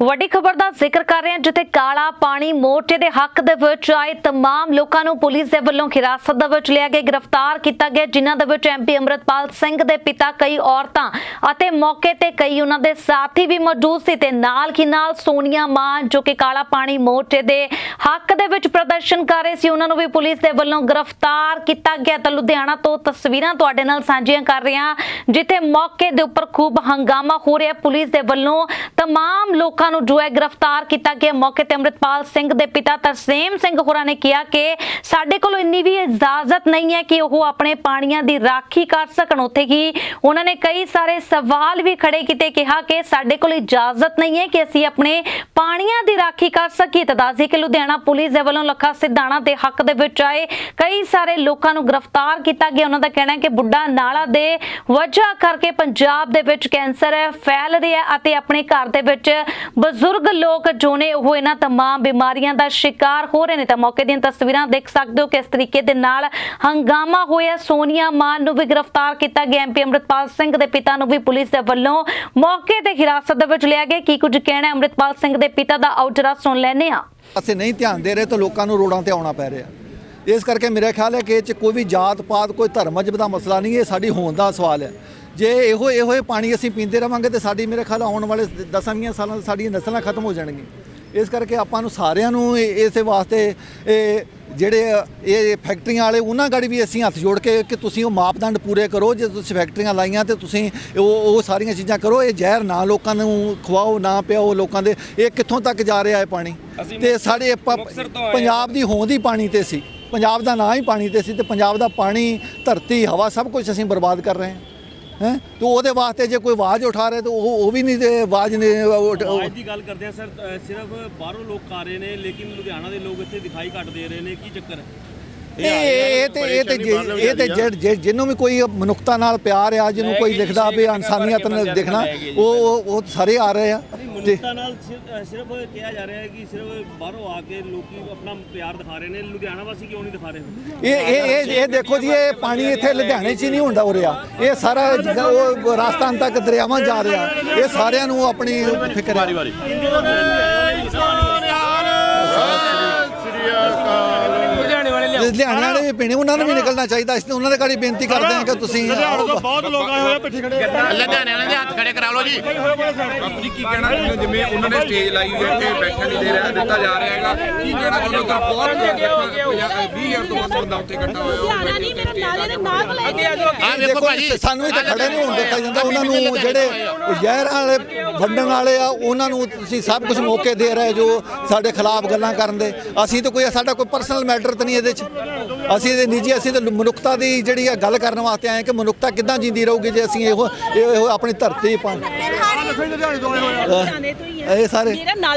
ਵੱਡੀ ਖਬਰ ਦਾ ਜ਼ਿਕਰ ਕਰ ਰਹੇ ਹਾਂ ਜਿੱਥੇ ਕਾਲਾ ਪਾਣੀ ਮੋਰਚੇ ਦੇ ਹੱਕ ਦੇ ਵਿੱਚ ਆਏ तमाम ਲੋਕਾਂ ਨੂੰ ਪੁਲਿਸ ਦੇ ਵੱਲੋਂ ਹਿਰਾਸਤ ਦੇ ਵਿੱਚ ਲਿਆ ਗਿਆ ਗ੍ਰਿਫਤਾਰ ਕੀਤਾ ਗਿਆ ਜਿਨ੍ਹਾਂ ਦੇ ਵਿੱਚ ਐਮਪੀ ਅਮਰਤਪਾਲ ਸਿੰਘ ਦੇ ਪਿਤਾ ਕਈ ਔਰਤਾਂ ਅਤੇ ਮੌਕੇ ਤੇ ਕਈ ਉਹਨਾਂ ਦੇ ਸਾਥੀ ਵੀ ਮੌਜੂਦ ਸੀ ਤੇ ਨਾਲ ਹੀ ਨਾਲ ਸੋਨੀਆ ਮਾਨ ਜੋ ਕਿ ਕਾਲਾ ਪਾਣੀ ਮੋਰਚੇ ਦੇ ਹੱਕ ਦੇ ਵਿੱਚ ਪ੍ਰਦਰਸ਼ਨ ਕਰ ਰਹੇ ਸੀ ਉਹਨਾਂ ਨੂੰ ਵੀ ਪੁਲਿਸ ਦੇ ਵੱਲੋਂ ਗ੍ਰਿਫਤਾਰ ਕੀਤਾ ਗਿਆ ਤਾਂ ਲੁਧਿਆਣਾ ਤੋਂ ਤਸਵੀਰਾਂ ਤੁਹਾਡੇ ਨਾਲ ਸਾਂਝੀਆਂ ਕਰ ਰਹੇ ਹਾਂ ਜਿੱਥੇ ਮੌਕੇ ਦੇ ਉੱਪਰ ਖੂਬ ਹੰਗਾਮਾ ਹੋ ਰਿਹਾ ਪੁਲਿਸ ਦੇ ਵੱਲੋਂ तमाम ਲੋਕਾਂ ਨੂੰ ਜੋ ਹੈ ਗ੍ਰਿਫਤਾਰ ਕੀਤਾ ਗਿਆ। ਮੌਕੇ ਤੇ ਅੰਮ੍ਰਿਤਪਾਲ ਸਿੰਘ ਦੇ ਪਿਤਾ ਤਰਸੇਮ ਸਿੰਘ ਹੋਰਾਂ ਨੇ ਕਿਹਾ ਕਿ ਸਾਡੇ ਕੋਲ ਇੰਨੀ ਵੀ ਇਜਾਜ਼ਤ ਨਹੀਂ ਹੈ ਕਿ ਉਹ ਆਪਣੇ ਪਾਣੀਆਂ ਦੀ ਰਾਖੀ ਕਰ ਸਕਣ। ਉੱਥੇ ਹੀ ਉਹਨਾਂ ਨੇ ਕਈ ਸਾਰੇ ਸਵਾਲ ਵੀ ਖੜੇ ਕੀਤੇ, ਕਿਹਾ ਕਿ ਸਾਡੇ ਕੋਲ ਇਜਾਜ਼ਤ ਨਹੀਂ ਹੈ ਕਿ ਅਸੀਂ ਆਪਣੇ ਪਾਣੀਆਂ ਦੀ ਰਾਖੀ ਕਰ ਸਕੀਏ। ਤਾਂ ਦੱਸਦੀ ਕਿ ਲੁਧਿਆਣਾ ਪੁਲਿਸ ਦੇ ਵੱਲੋਂ ਲੱਖਾ ਸਿਧਾਣਾ ਦੇ ਹੱਕ ਦੇ ਵਿੱਚ ਆਏ ਕਈ ਸਾਰੇ ਲੋਕਾਂ ਨੂੰ ਗ੍ਰਿਫਤਾਰ ਕੀਤਾ ਗਿਆ। ਉਹਨਾਂ ਦਾ ਕਹਿਣਾ ਹੈ ਕਿ ਬੁੱਢਾ ਨਾਲਾ ਦੇ ਵਜ੍ਹਾ ਕਰਕੇ ਪੰਜਾਬ ਦੇ ਵਿੱਚ ਕੈਂਸਰ ਫੈਲ ਰਿਹਾ ਅਤੇ ਆਪਣੇ ਘਰ ਦੇ ਵਿੱਚ ਬਜ਼ੁਰਗ ਲੋਕ ਜੋ ਨੇ ਉਹ ਇਹਨਾਂ तमाम ਬਿਮਾਰੀਆਂ ਦਾ ਸ਼ਿਕਾਰ ਹੋ ਰਹੇ ਨੇ ਤਾਂ ਮੌਕੇ ਦੀਆਂ ਤਸਵੀਰਾਂ ਦੇਖ ਸਕਦੇ ਹੋ ਕਿਸ ਤਰੀਕੇ ਦੇ ਨਾਲ ਹੰਗਾਮਾ ਹੋਇਆ ਸੋਨੀਆ ਮਾਨ ਨੂੰ ਵੀ ਗ੍ਰਿਫਤਾਰ ਕੀਤਾ ਗਿਆ ਐਮਪੀ ਅੰਮ੍ਰਿਤਪਾਲ ਸਿੰਘ ਦੇ ਪਿਤਾ ਨੂੰ ਵੀ ਪੁਲਿਸ ਦੇ ਵੱਲੋਂ ਮੌਕੇ ਤੇ ਹਿਰਾਸਤ ਦੇ ਵਿੱਚ ਲਿਆ ਗਿਆ ਕੀ ਕੁਝ ਕਹਿਣਾ ਹੈ ਅੰਮ੍ਰਿਤਪਾਲ ਸਿੰਘ ਦੇ ਪਿਤਾ ਦਾ ਆਓ ਜਰਾ ਸੁਣ ਲੈਂਦੇ ਹਾਂ ਅਸੀਂ ਨਹੀਂ ਧਿਆਨ ਦੇ ਰਹੇ ਤਾਂ ਲੋਕਾਂ ਨੂੰ ਰੋਡਾਂ ਤੇ ਆਉਣਾ ਪੈ ਰਿਹਾ ਇਸ ਕਰਕੇ ਮੇਰਾ ਖਿਆਲ ਹੈ ਕਿ ਇਹ ਚ ਕੋਈ ਵੀ ਜਾਤ ਪਾਤ ਕੋਈ ਧਰਮ ਮਜਬ ਦਾ ਮਸਲਾ ਨਹੀਂ ਇਹ ਸਾਡੀ ਹੋਂਦ ਦਾ ਸਵਾਲ ਹੈ। ਜੇ ਇਹੋ ਇਹੋ ਪਾਣੀ ਅਸੀਂ ਪੀਂਦੇ ਰਵਾਂਗੇ ਤੇ ਸਾਡੀ ਮੇਰੇ ਖਿਆਲ ਆਉਣ ਵਾਲੇ 10-20 ਸਾਲਾਂ ਸਾਡੀਆਂ ਨਸਲਾਂ ਖਤਮ ਹੋ ਜਾਣਗੀਆਂ। ਇਸ ਕਰਕੇ ਆਪਾਂ ਨੂੰ ਸਾਰਿਆਂ ਨੂੰ ਇਸੇ ਵਾਸਤੇ ਇਹ ਜਿਹੜੇ ਇਹ ਫੈਕਟਰੀਆਂ ਵਾਲੇ ਉਹਨਾਂ ਗਾੜੀ ਵੀ ਅਸੀਂ ਹੱਥ ਜੋੜ ਕੇ ਕਿ ਤੁਸੀਂ ਉਹ ਮਾਪਦੰਡ ਪੂਰੇ ਕਰੋ ਜੇ ਤੁਸੀਂ ਫੈਕਟਰੀਆਂ ਲਾਈਆਂ ਤੇ ਤੁਸੀਂ ਉਹ ਉਹ ਸਾਰੀਆਂ ਚੀਜ਼ਾਂ ਕਰੋ ਇਹ ਜ਼ਹਿਰ ਨਾ ਲੋਕਾਂ ਨੂੰ ਖਵਾਓ ਨਾ ਪਿਆਓ ਲੋਕਾਂ ਦੇ ਇਹ ਕਿੱਥੋਂ ਤੱਕ ਜਾ ਰਿਹਾ ਹੈ ਪਾਣੀ? ਤੇ ਸਾਡੇ ਪੰਜਾਬ ਦੀ ਹੋਂਦ ਹੀ ਪਾਣੀ ਤੇ ਸੀ। ਪੰਜਾਬ ਦਾ ਨਾਂ ਹੀ ਪਾਣੀ ਤੇ ਸੀ ਤੇ ਪੰਜਾਬ ਦਾ ਪਾਣੀ ਧਰਤੀ ਹਵਾ ਸਭ ਕੁਝ ਅਸੀਂ ਬਰਬਾਦ ਕਰ ਰਹੇ ਹਾਂ। ਹੈ? ਤੇ ਉਹਦੇ ਵਾਸਤੇ ਜੇ ਕੋਈ ਆਵਾਜ਼ ਉਠਾ ਰਿਹਾ ਤਾਂ ਉਹ ਉਹ ਵੀ ਨਹੀਂ ਤੇ ਆਵਾਜ਼ ਨੇ ਆਵਾਜ਼ ਦੀ ਗੱਲ ਕਰਦੇ ਆ ਸਰ ਸਿਰਫ ਬਾਹਰੋਂ ਲੋਕ ਆ ਰਹੇ ਨੇ ਲੇਕਿਨ ਲੁਧਿਆਣਾ ਦੇ ਲੋਕ ਇੱਥੇ ਦਿਖਾਈ ਘੱਟ ਦੇ ਰਹੇ ਨੇ ਕੀ ਚੱਕਰ ਇਹ ਇਹ ਤੇ ਇਹ ਤੇ ਜੇ- ਇਹ ਤੇ ਜਿਹਨੂੰ ਵੀ ਕੋਈ ਮਨੁੱਖਤਾ ਨਾਲ ਪਿਆਰ ਆ ਜਿਹਨੂੰ ਕੋਈ ਲਿਖਦਾ ਵੀ ਇਨਸਾਨੀਅਤ ਨਾਲ ਦੇਖਣਾ ਉਹ- ਉਹ ਸਾਰੇ ਆ ਰਹੇ ਆ। ਤੇ ਮਨੁੱਖਤਾ ਨਾਲ ਸਿਰ- ਸਿਰਫ ਕਿਹਾ ਜਾ ਰਿਹਾ ਹੈ ਕਿ ਸਿਰਫ ਬਾਹਰੋਂ ਆ ਕੇ ਲੋਕੀ ਆਪਣਾ ਪਿਆਰ ਦਿਖਾ ਰਹੇ ਨੇ। ਲੁਧਿਆਣਾ ਵਾਸੀ ਕਿਉਂ ਨਹੀਂ ਦਿਖਾ ਰਹੇ? ਇਹ ਇਹ ਇਹ ਇਹ ਦੇਖੋ ਜੀ ਇਹ ਪਾਣੀ ਇੱਥੇ ਲੁਧਿਆਣੇ 'ਚ ਹੀ ਨਹੀਂ ਹੁੰਦਾ ਹੋ ਰਿਹਾ ਇਹ ਸਾਰਾ ਜਿੱਦਾਂ ਉਹ ਰਾਜਸਥਾਨ ਤੱਕ ਦਰਿਆਵਾਂ ਜਾ ਰਿਹਾ। ਇਹ ਸਾਰਿਆਂ ਨੂੰ ਆਪਣੀ ਫਿਕਰ ਹੈ। ਲੁਧਿਆਣੇ ਵਾਲੇ ਵੀ ਪੀਣੇ ਉਹਨਾਂ ਨੂੰ ਵੀ ਨਿਕਲਣਾ ਚਾਹੀਦਾ ਅਸੀਂ ਤਾਂ ਉਹਨਾਂ ਦੇ ਗਾੜੀ ਬੇਨਤੀ ਕਰਦੇ ਹਾਂ ਕਿ ਤੁਸੀਂ ਬਹੁਤ ਲੋਕ ਆਏ ਹੋਏ ਪਿੱਛੇ ਖੜੇ ਲੁਧਿਆਣੇ ਵਾਲਿਆਂ ਦੇ ਹੱਥ ਖੜੇ ਕਰਾ ਲਓ ਜੀ। ਬਾਪੂ ਜੀ ਕੀ ਕਹਿਣਾ? ਜਿਵੇਂ ਉਹਨਾਂ ਨੇ ਸਟੇਜ ਲਾਈ ਹੋਈ ਹੈ ਕਿ ਬੈਠਣ ਨਹੀਂ ਦੇ ਰਿਹਾ ਦਿੱਤਾ ਜਾ ਰਿਹਾ ਹੈਗਾ। ਕੀ ਕਹਿਣਾ ਚਾਹੁੰਦੇ ਹੋ? ਤਾਂ ਬਹੁਤ 20000 ਤੋਂ ਵੱਧ ਬੰਦਾ ਉੱਥੇ ਇਕੱਠਾ ਹੋਇਆ ਧਿਆਨਾ ਨਹੀਂ ਮੇਰੇ ਨਾਲੇ ਦੇ ਨਾਲ ਲੈ ਕੇ ਆ ਵੇਖੋ ਦੇਖੋ ਭਾਜੀ ਸਾਨੂੰ ਇੱਥੇ ਖੜੇ ਨਹੀਂ ਹੋਣ ਦਿੱਤਾ ਜਾਂਦਾ। ਉਹਨਾਂ ਨੂੰ ਜਿਹੜੇ ਜ਼ਹਿਰ ਵਾਲੇ ਵੰਡਣ ਵਾਲੇ ਆ ਉਹਨਾਂ ਨੂੰ ਤੁਸੀਂ ਸਭ ਕੁਝ ਮੌਕੇ ਦੇ ਰਹੇ ਜੋ ਸਾਡੇ ਖਿਲਾਫ ਗੱਲਾਂ ਕਰਨ ਦੇ। ਅਸੀਂ ਤਾਂ ਕੋਈ ਸਾਡਾ ਕੋਈ ਪਰਸਨਲ ਮੈਟਰ ਤਾਂ ਨਹੀਂ ਇਹਦੇ 'ਚ। ਅਸੀਂ ਤੇ ਨਿੱਜੀ ਅਸੀਂ ਤਾਂ ਮਨੁੱਖਤਾ ਦੀ ਜਿਹੜੀ ਆ ਗੱਲ ਕਰਨ ਵਾਸਤੇ ਆਏ ਕਿ ਮਨੁੱਖਤਾ ਕਿੱਦਾਂ ਜਿੰਦੀ ਰਹੂਗੀ ਜੇ ਅਸੀਂ ਇਹੋ ਇਹੋ ਆਪਣੀ ਧਰਤੀ ਪਾ ਲੁਧਿਆਣੇ ਤੋਂ ਹੀ ਆ। ਇਹ ਸਾਰੇ ਮੇਰੇ ਨਾਲੇ